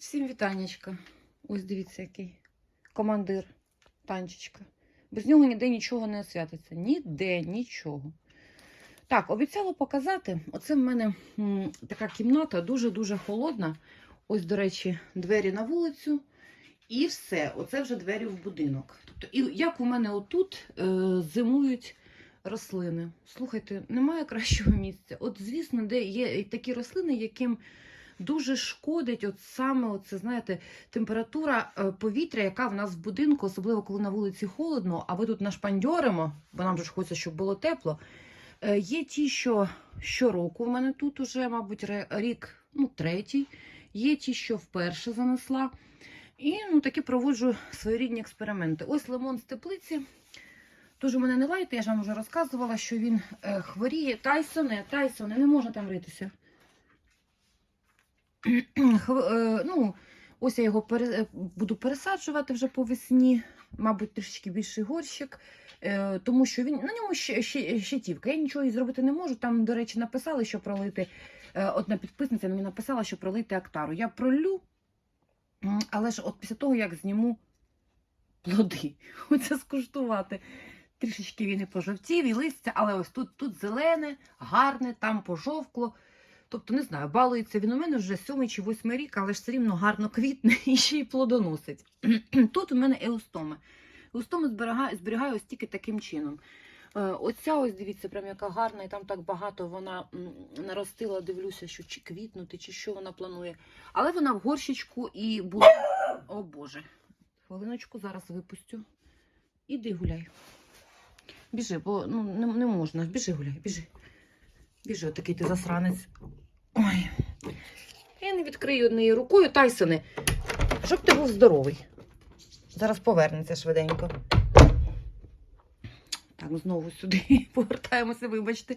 Всім вітанечка. Ось дивіться, який командир танчичка. Без нього ніде нічого не освятиться. Ніде нічого. Так, обіцяла показати. Оце в мене така кімната дуже-дуже холодна. Ось, до речі, двері на вулицю. І все. Оце вже двері в будинок. Тобто, і як у мене отут е, зимують рослини. Слухайте, немає кращого місця. От, звісно, де є такі рослини, яким дуже шкодить, от саме оце, знаєте, температура е, повітря, яка в нас в будинку, особливо коли на вулиці холодно, а ви тут нашпандьоримо, бо нам ж хочеться, щоб було тепло. Е, Є ті, що щороку в мене тут уже, мабуть, рік, ну, третій. Є ті, що вперше занесла. І ну, такі проводжу своєрідні експерименти. Ось лимон з теплиці. Дуже мене не лайте, я ж вам вже розказувала, що він е, хворіє. Тайсоне, Тайсоне, не можна там ритися. Е, ну, ось я його пере, е, буду пересаджувати вже по весні, мабуть, трішечки більший горщик, е, тому що він на ньому щитівка. Я нічого і зробити не можу. Там, до речі, написали, що пролити. Одна підписниця мені написала, що пролити актару. Я пролю, але ж от після того, як зніму плоди, оце скуштувати. Трішечки він і пожовтів, і листя, але ось тут, тут зелене, гарне, там пожовкло. Тобто, не знаю, балується він у мене вже сьомий чи восьмий рік, але ж все рівно гарно квітне і ще й плодоносить. Тут у мене еустоми. Еустоми зберігаю, зберігаю ось тільки таким чином. Е, Оця ось дивіться, прям яка гарна, і там так багато вона наростила, дивлюся, що чи квітнути, чи що вона планує. Але вона в горщичку і буде. О Боже. Хвилиночку зараз випустю. Іди гуляй. Біжи, бо ну, не, не можна. Біжи гуляй, біжи. Біжи, отакий ти засранець. Ой. Я не відкрию однією рукою, Тайсоне, щоб ти був здоровий. Зараз повернеться швиденько. Так, знову сюди повертаємося, вибачте.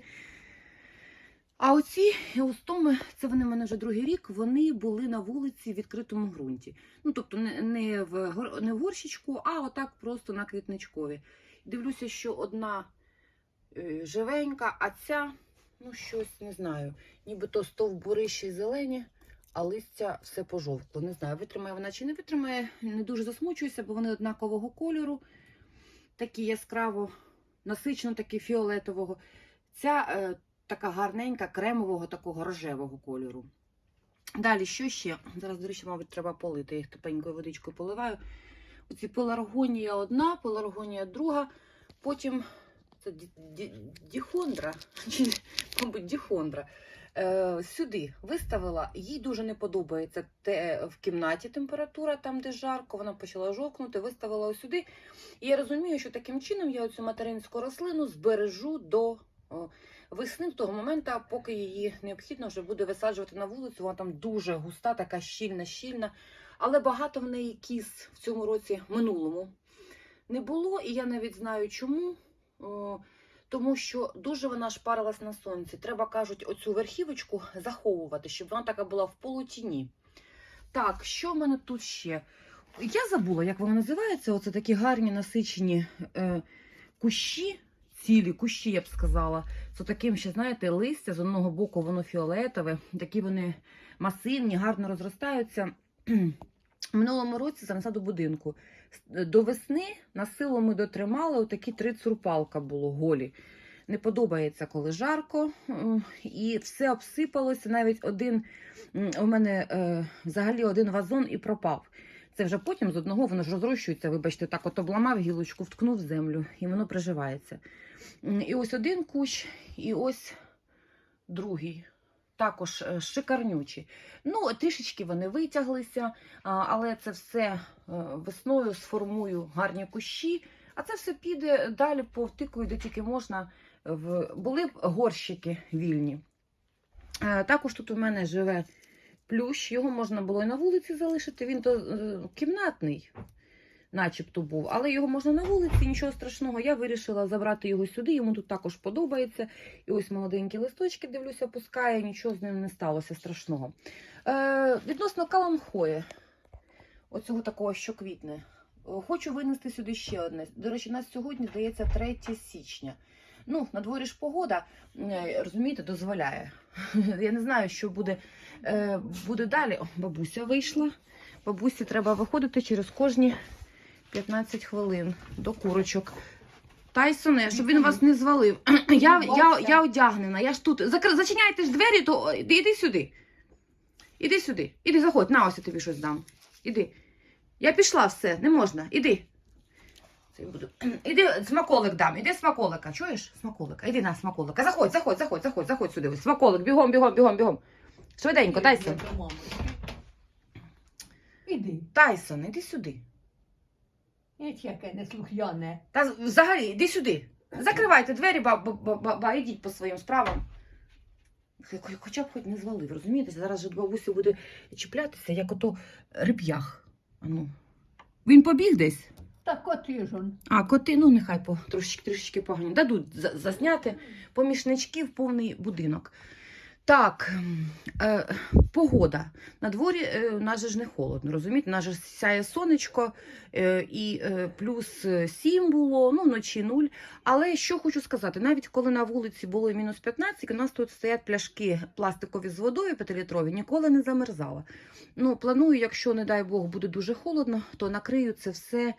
А оці еустоми, це вони в мене вже другий рік, вони були на вулиці в відкритому ґрунті. Ну, тобто не, не, в, не в горщичку, а отак просто на квітничкові. Дивлюся, що одна е, живенька, а ця, ну щось не знаю, нібито стовбури ще зелені, а листя все пожовкло. Не знаю, витримає вона чи не витримає. Не дуже засмучуюся, бо вони однакового кольору, такі яскраво, насичено такі фіолетового. Ця е, така гарненька, кремового, такого рожевого кольору. Далі, що ще? Зараз, до речі, мабуть, треба полити. Я їх тепенькою водичкою поливаю. Оці пеларгонія одна, пеларгонія друга. Потім ді- діхондра, чи, мабуть, діхондра. Е, сюди виставила, їй дуже не подобається те в кімнаті температура, там де жарко, вона почала жовкнути, виставила сюди. І я розумію, що таким чином я оцю материнську рослину збережу до весни, того моменту, поки її необхідно вже буде висаджувати на вулицю. Вона там дуже густа, така щільна, щільна. Але багато в неї кіз в цьому році минулому не було, і я навіть знаю чому. О, тому що дуже вона шпарилась на сонці. Треба, кажуть, оцю верхівочку заховувати, щоб вона така була в полутіні. Так, що в мене тут ще? Я забула, як воно називається. Оце такі гарні насичені е, кущі, цілі кущі, я б сказала. З таким ще, знаєте, листя з одного боку воно фіолетове, такі вони масивні, гарно розростаються. В минулому році занесла до будинку. До весни на силу ми дотримали, отакі три цурпалка було голі. Не подобається, коли жарко, і все обсипалося. Навіть один у мене е, взагалі один вазон і пропав. Це вже потім з одного воно ж розрощується. Вибачте, так от обламав гілочку, вткнув землю, і воно приживається. І ось один кущ, і ось другий. Також е, шикарнючі. Ну, трішечки вони витяглися, але це все е, весною сформую гарні кущі. А це все піде далі повтикую, де тільки можна. Були б горщики вільні. Е, Також тут у мене живе плющ, його можна було і на вулиці залишити. Він то кімнатний, начебто був, але його можна на вулиці, нічого страшного. Я вирішила забрати його сюди. Йому тут також подобається. І ось молоденькі листочки, дивлюся, пускає, нічого з ним не сталося страшного. Е, відносно каламхої, оцього такого, що квітне. Хочу винести сюди ще одне. До речі, у нас сьогодні, здається, 3 січня. Ну, на дворі ж погода, е, розумієте, дозволяє. Я не знаю, що буде, е, буде далі. О, бабуся вийшла. Бабусі треба виходити через кожні 15 хвилин до курочок. Тайсоне, щоб він вас не звалив. Я, я, я одягнена, я ж тут. Закр... Зачиняйте ж двері, то іди сюди. Іди сюди. Іди, заходь, на ось я тобі щось дам. Іди. Я пішла все, не можна. Іди. Це я буду. Іди, смаколик дам, іди смаколика. Чуєш? Смаколика. Іди на смаколика. Заходь, заходь, заходь, заходь, заходь сюди. Ось Смаколик, бігом, бігом, бігом, бігом. Швиденько, Тайсон. Іди. Тайсон, іди сюди. Ніч яке неслухняне. Та взагалі, іди сюди. Закривайте двері, ба, ба, ба, ба, ідіть по своїм справам. Хо- хо- Хоча б хоч не звалив, розумієте? Зараз же бабусі буде чіплятися, як ото реп'ях. А ну. Він побіг десь. Та коти ж он. А, коти, ну нехай по трошечки, трошечки погані. Дадуть засняти помічнички в повний будинок. Так, е, погода. На дворі е, у нас же ж не холодно, розумієте? У нас же сяє сонечко е, і е, плюс 7 було, ну вночі 0. Але що хочу сказати, навіть коли на вулиці було мінус 15, у нас тут стоять пляшки пластикові з водою 5-літрові, ніколи не замерзала. Ну, планую, якщо, не дай Бог, буде дуже холодно, то накрию це все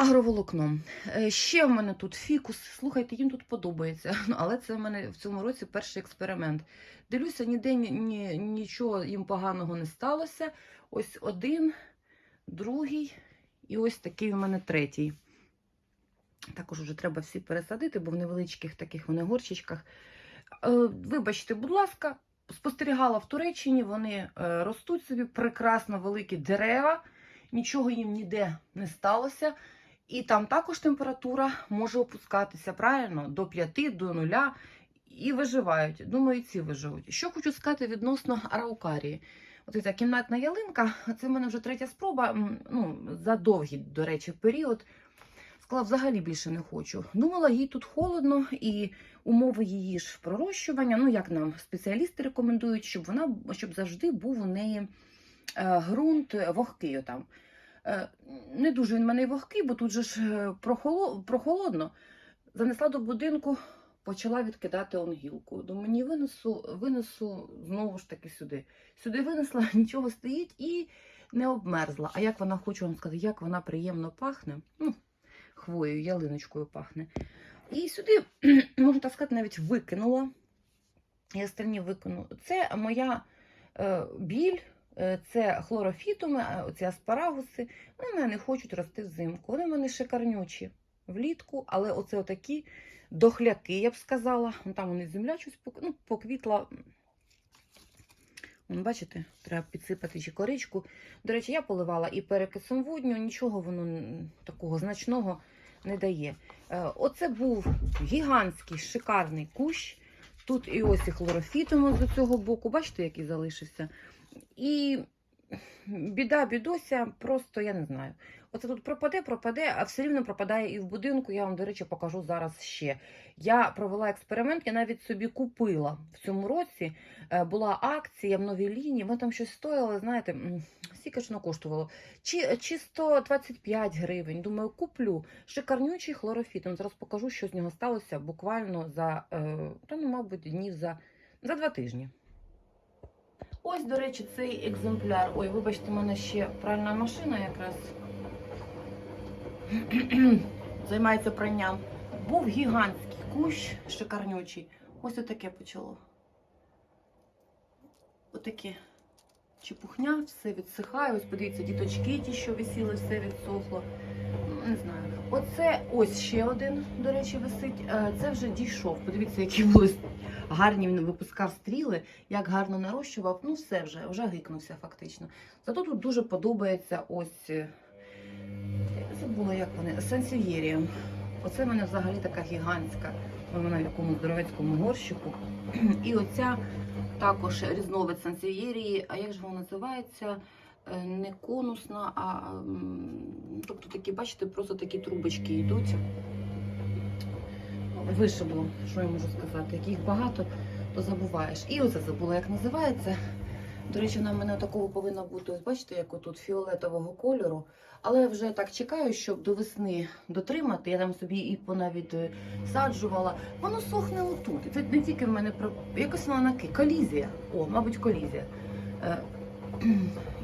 агроволокном. Е, Ще в мене тут фікус. Слухайте, їм тут подобається. Ну, але це в мене в цьому році перший експеримент. Дивлюся, ніде ні, ні, нічого їм поганого не сталося. Ось один, другий і ось такий у мене третій. Також вже треба всі пересадити, бо в невеличких таких вони горчичках. Е, Вибачте, будь ласка, спостерігала в Туреччині, вони е, ростуть собі прекрасно великі дерева, нічого їм ніде не сталося. І там також температура може опускатися правильно до 5, до 0 і виживають. Думаю, ці виживуть. Що хочу сказати відносно араукарії. От ця кімнатна ялинка, це в мене вже третя спроба. Ну, за довгий, до речі, період. Сказала, взагалі більше не хочу. Думала, їй тут холодно, і умови її ж пророщування. Ну, як нам спеціалісти рекомендують, щоб вона щоб завжди був у неї е, ґрунт вогкий. Отам. Е, не дуже він в мене вогкий, бо тут же ж е, прохолодно. Занесла до будинку, почала відкидати он гілку. Думаю, ні, винесу, винесу знову ж таки сюди. Сюди винесла, нічого стоїть і не обмерзла. А як вона, хочу вам сказати, як вона приємно пахне. Ну, хвоєю, ялиночкою пахне. І сюди, можна так сказати, навіть викинула. І останні викину. Це моя е, біль, це хлорофітуми, оці аспарагуси. Вони мене не хочуть рости взимку. Вони в мене шикарнючі влітку, але оце отакі дохляки, я б сказала. Там вони земля щось ну, поквітла. Бачите, треба підсипати чи коричку. До речі, я поливала і перекисом водню, нічого воно такого значного не дає. Е, Оце був гігантський шикарний кущ. Тут і ось і хлорофітом з цього боку, бачите, який залишився. І біда, бідося, просто я не знаю. Оце тут пропаде, пропаде, а все рівно пропадає і в будинку. Я вам, до речі, покажу зараз ще. Я провела експеримент, я навіть собі купила в цьому році. Е, Була акція в новій лінії, ми там щось стоїли, знаєте, м, скільки ж воно коштувало? Чи, чи 125 гривень. Думаю, куплю шикарнючий хлорофіт. Ну, Зараз покажу, що з нього сталося буквально за, е, та, ну, мабуть, днів за, за два тижні. Ось, до речі, цей екземпляр. Ой, вибачте, в мене ще пральна машина якраз займається пранням. Був гігантський кущ, шикарнючий. Ось отаке почало. Отаке чепухня, все відсихає. Ось подивіться, діточки ті, що висіли, все відсохло. Не знаю. Оце ось ще один, до речі, висить. Е, Це вже дійшов. Подивіться, які були гарні він випускав стріли, як гарно нарощував. Ну, все вже, вже гикнувся фактично. Зато тут дуже подобається ось. е, забула, як вони. Сансів'єрія. Оце в мене взагалі така гігантська. Вона в якому здоровецькому горщику. І оця також різновид сансів'єрії. А як же вона називається? Е, Не конусна, а тобто такі, бачите, просто такі трубочки йдуть. Вишибло, що я можу сказати. Як їх багато, то забуваєш. І оце забула, як називається. До речі, вона в мене такого повинна бути, бачите, як отут фіолетового кольору. Але я вже так чекаю, щоб до весни дотримати. Я там собі і понавід е, саджувала. Воно сохне отут. Це не тільки в мене про якось вона на ки- колізія. О, мабуть, колізія.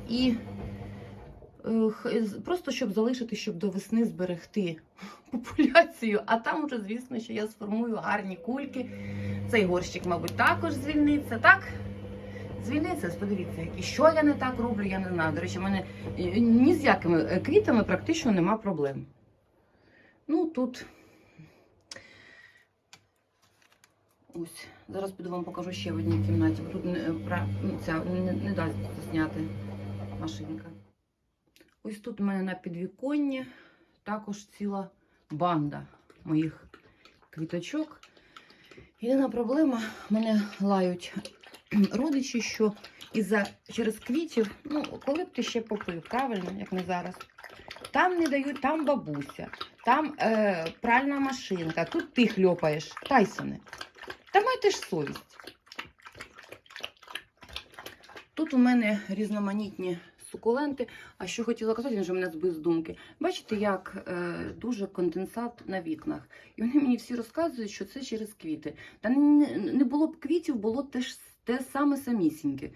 І е, просто щоб залишити, щоб до весни зберегти популяцію. А там вже, звісно, що я сформую гарні кульки. Цей горщик, мабуть, також звільниться, так? Звільниться, подивіться, які. що я не так роблю, я не знаю. До речі, в мене е, ні з якими е, квітами практично нема проблем. Ну, тут. Ось, зараз піду вам покажу ще в одній кімнаті, тут не, ну, ця, не, не дасть зняти машинка. Ось тут у мене на підвіконні також ціла банда моїх квіточок. Єдина проблема, мене лають родичі, що із-за через квітів, ну, коли б ти ще попив, правильно, як не зараз. Там не дають, там бабуся, там е, пральна машинка, тут ти хльопаєш. Тайсоне. Та майте ж совість. Тут у мене різноманітні сукуленти. А що хотіла казати, він вже мене збив з думки. Бачите, як е, дуже конденсат на вікнах. І вони мені всі розказують, що це через квіти. Та не, не було б квітів, було те ж те саме самісіньке.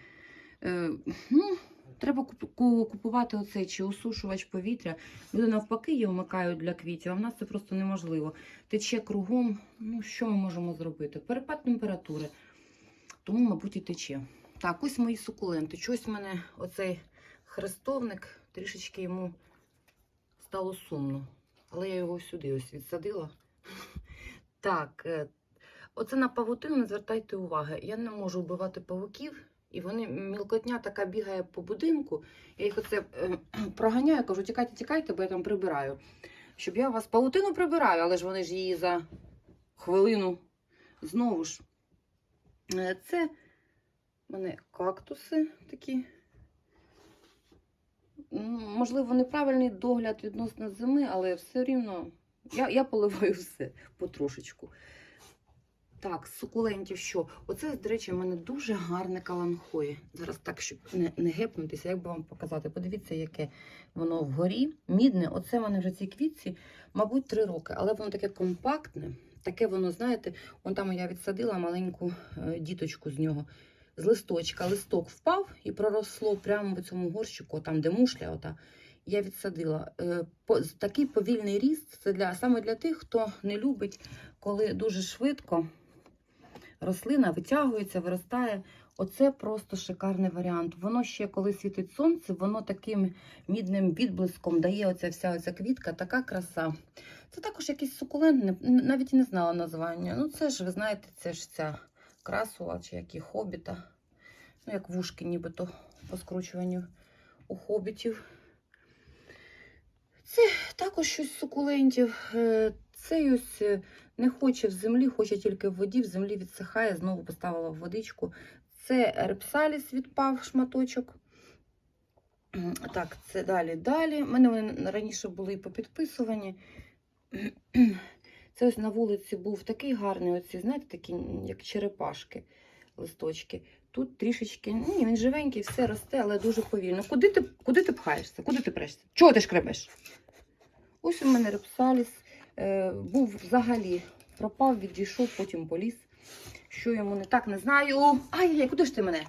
Е, ну, треба купувати оцей чи осушувач повітря. Люди навпаки її вмикають для квітів, а в нас це просто неможливо. Тече кругом. Ну, що ми можемо зробити? Перепад температури. Тому, мабуть, і тече. Так, ось мої сукуленти. Чогось в мене оцей хрестовник, трішечки йому стало сумно. Але я його сюди ось відсадила. Так, е, оце на павутину не звертайте уваги. Я не можу вбивати павуків, і вони мілкотня така бігає по будинку. Я їх оце е, проганяю, кажу, тікайте, тікайте, бо я там прибираю. Щоб я вас павутину прибираю, але ж вони ж її за хвилину знову ж. Е, Це в мене кактуси такі. Можливо, неправильний догляд відносно зими, але все рівно я, я поливаю все потрошечку. Так, сукулентів що? Оце, до речі, в мене дуже гарне каланхоє. Зараз так, щоб не, не гепнутися, як би вам показати. Подивіться, яке воно вгорі. Мідне. Оце в мене вже ці квітці, мабуть, три роки, але воно таке компактне. Таке воно, знаєте, вон там я відсадила маленьку е, діточку з нього. З листочка. Листок впав і проросло прямо в цьому горщику, там, де мушля. Ота. Я відсадила. Е, Такий повільний ріст це для, саме для тих, хто не любить, коли дуже швидко рослина витягується, виростає. Оце просто шикарний варіант. Воно ще, коли світить сонце, воно таким мідним відблиском дає оця вся оця квітка, така краса. Це також якийсь сукулент, навіть і не знала названня. Ну, це ж, ви знаєте, це ж ця красула, чи як і хобіта. Ну, як вушки, нібито по скручуванню у хобітів. Це також щось сукулентів. Е, Цей ось е, не хоче в землі, хоче тільки в воді, в землі відсихає, знову поставила в водичку. Це репсаліс відпав шматочок. Так, це далі, далі. У мене вони раніше були і попідписувані. Це ось на вулиці був такий гарний, оці, знаєте, такі, як черепашки, листочки. Тут трішечки, ні, він живенький, все росте, але дуже повільно. Куди ти, куди ти пхаєшся? Куди ти прешся? Чого ти шкребеш? Ось у мене репсаліс. Е, був взагалі, пропав, відійшов, потім поліз. Що йому не так, не знаю. Ай-яй, куди ж ти мене?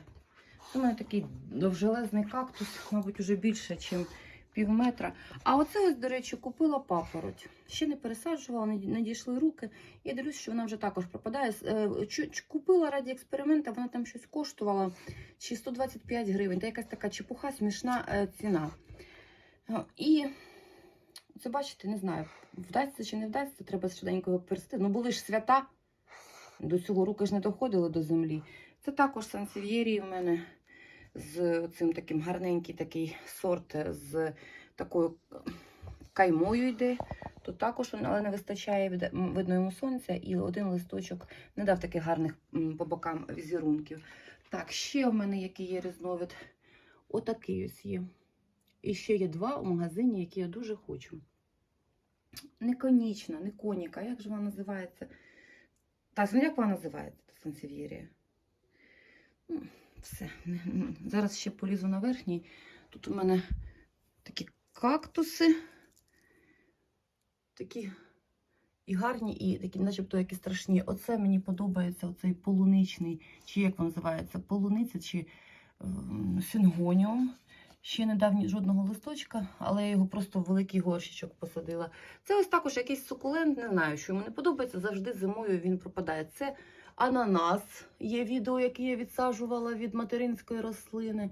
У мене такий довжелезний кактус, мабуть, уже більше, ніж пів метра. А оце ось, до речі, купила папороть. Ще не пересаджувала, не дійшли руки. Я дивлюсь, що вона вже також пропадає. Е, Купила раді експеримента, вона там щось коштувала чи 125 гривень. Та якась така чепуха, смішна е, ціна. І це бачите, не знаю, вдасться чи не вдасться, треба швиденько персти. Ну були ж свята. До цього руки ж не доходили до землі. Це також сансев'єрії в мене з цим таким гарненький такий сорт з такою каймою йде. Тут також, але не вистачає видно йому сонця, і один листочок не дав таких гарних по бокам візерунків. Так, ще в мене який є різновид. Отакий ось є. І ще є два у магазині, які я дуже хочу. Не конічна, не коніка. Як же вона називається? Так, ну як вона називається, та сансев'єрія? Ну, Все. Зараз ще полізу на верхній. Тут у мене такі кактуси. Такі і гарні, і такі, начебто, які страшні. Оце мені подобається, оцей полуничний, чи як він називається, полуниця, чи ем, сингоніум. Ще не дав жодного листочка, але я його просто в великий горщичок посадила. Це ось також якийсь сукулент, не знаю, що йому не подобається. Завжди зимою він пропадає. Це ананас, є відео, яке я відсаджувала від материнської рослини.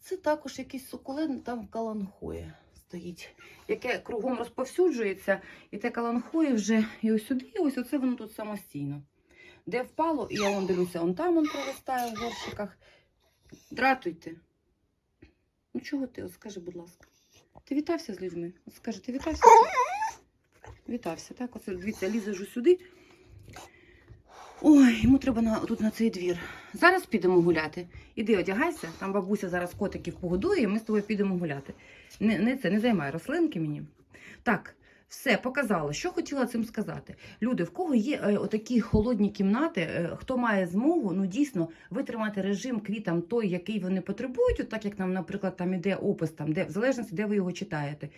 Це також якийсь сукулент, там каланхоє стоїть, яке кругом розповсюджується, і те каланхоє вже і ось сюди, і ось оце воно тут самостійно. Де впало, і я вон дивлюся, он там он проростає в горщиках. Дратуйте. Ну чого ти? От скажи, будь ласка. Ти вітався з людьми? От скажи, ти вітався? Вітався, так? Оце дивіться, лізеш сюди. Ой, йому треба на, тут на цей двір. Зараз підемо гуляти. Іди одягайся, там бабуся зараз котиків погодує, і ми з тобою підемо гуляти. Не, не це, не займай рослинки мені. Так, все, показала. Що хотіла цим сказати? Люди, в кого є е, отакі холодні кімнати, е, хто має змогу, ну дійсно витримати режим квітам той, який вони потребують, от так як нам, наприклад, там іде опис, там, де, в залежності, де ви його читаєте,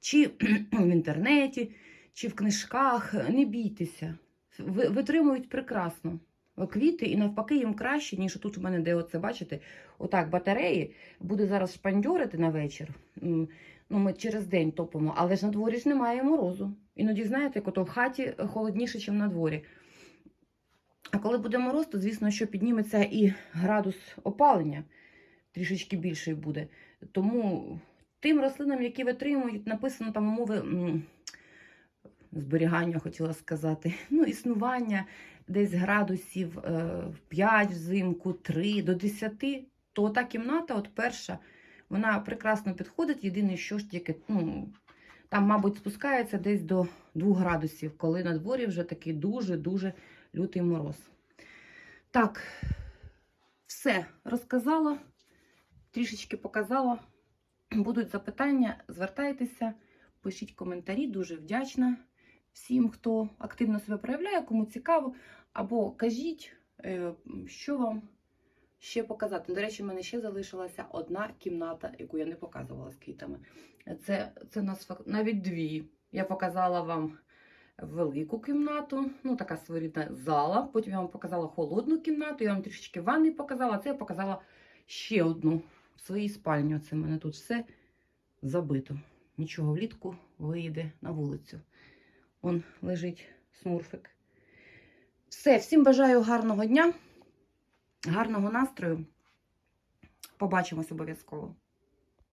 чи в інтернеті, чи в книжках, не бійтеся. Ви- Витримують прекрасно квіти, і навпаки їм краще, ніж тут у мене, де оце, бачите, отак батареї буде зараз шпандьорити на вечір. Ну, ми через день топимо, але ж на дворі ж немає морозу. Іноді, знаєте, як ото в хаті холодніше, ніж на дворі. А коли буде мороз, то звісно, що підніметься і градус опалення трішечки більший буде. Тому тим рослинам, які витримують, написано там умови зберігання, хотіла сказати, ну, існування десь градусів е, 5 взимку, 3 до 10, то та кімната, от перша, вона прекрасно підходить. Єдине, що ж тільки, ну, там, мабуть, спускається десь до 2 градусів, коли на дворі вже такий дуже-дуже лютий мороз. Так, все розказала, трішечки показала. Будуть запитання, звертайтеся, пишіть коментарі, дуже вдячна всім, хто активно себе проявляє, кому цікаво. Або кажіть, е, що вам ще показати. До речі, в мене ще залишилася одна кімната, яку я не показувала з квітами. Це, це у нас навіть дві. Я показала вам велику кімнату, ну така своєрідна зала. Потім я вам показала холодну кімнату, я вам трішечки ванни показала. а Це я показала ще одну в своїй спальні. Оце в мене тут все забито. Нічого влітку виїде на вулицю. Он лежить смурфик. Все, всім бажаю гарного дня, гарного настрою. Побачимось обов'язково.